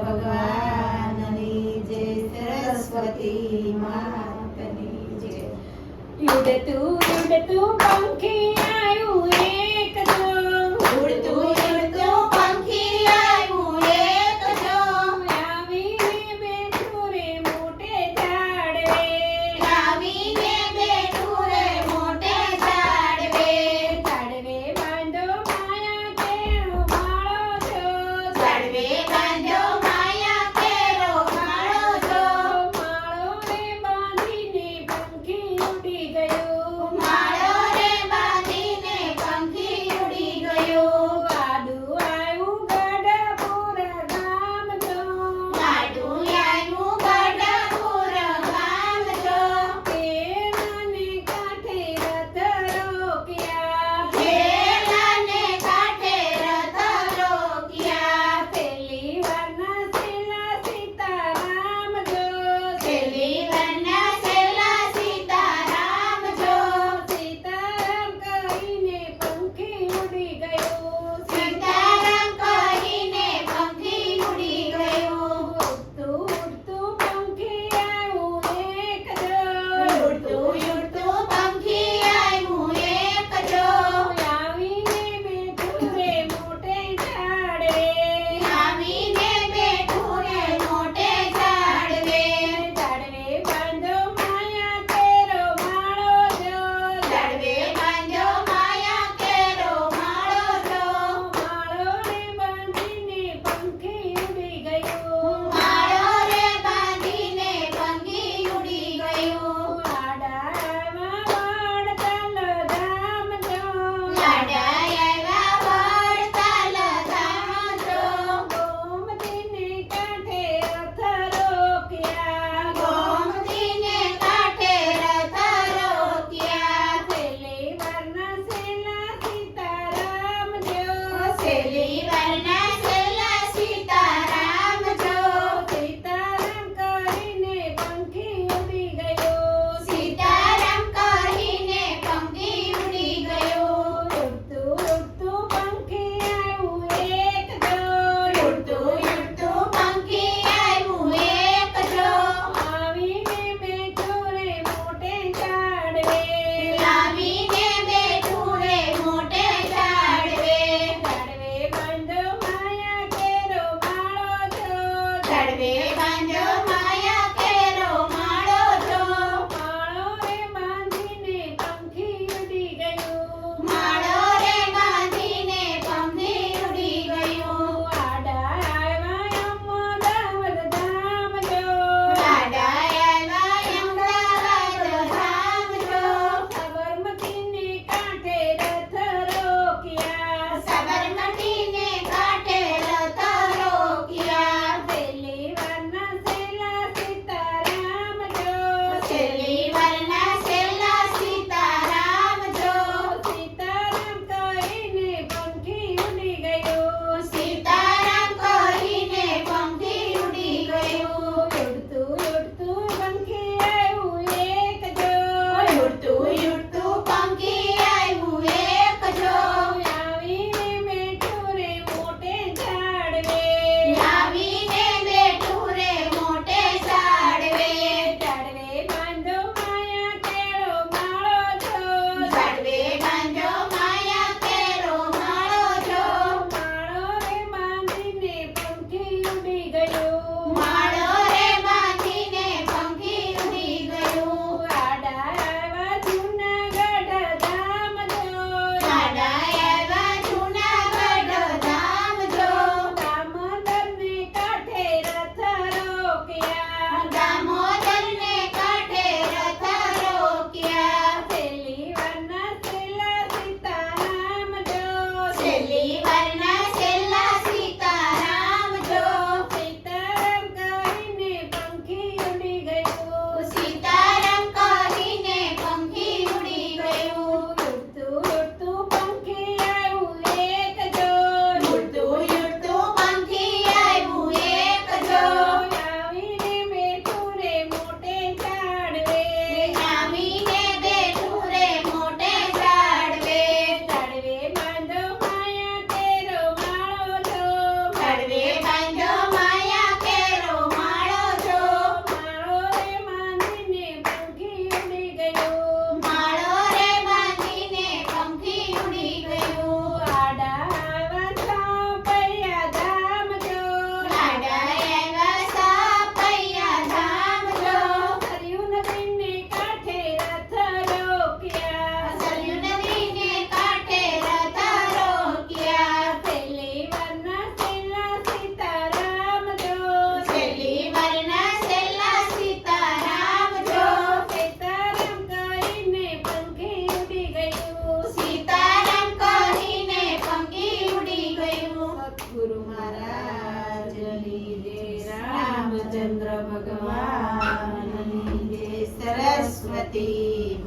ભગવાનની જય સરસ્વતી માતની જય. તું યુડતું આયુ આવ્યું 陪伴着 ಸರ್ವೇ ગુરુ મહારાજની જય રામચંદ્ર ભગવાનની જય સરસ્વતી.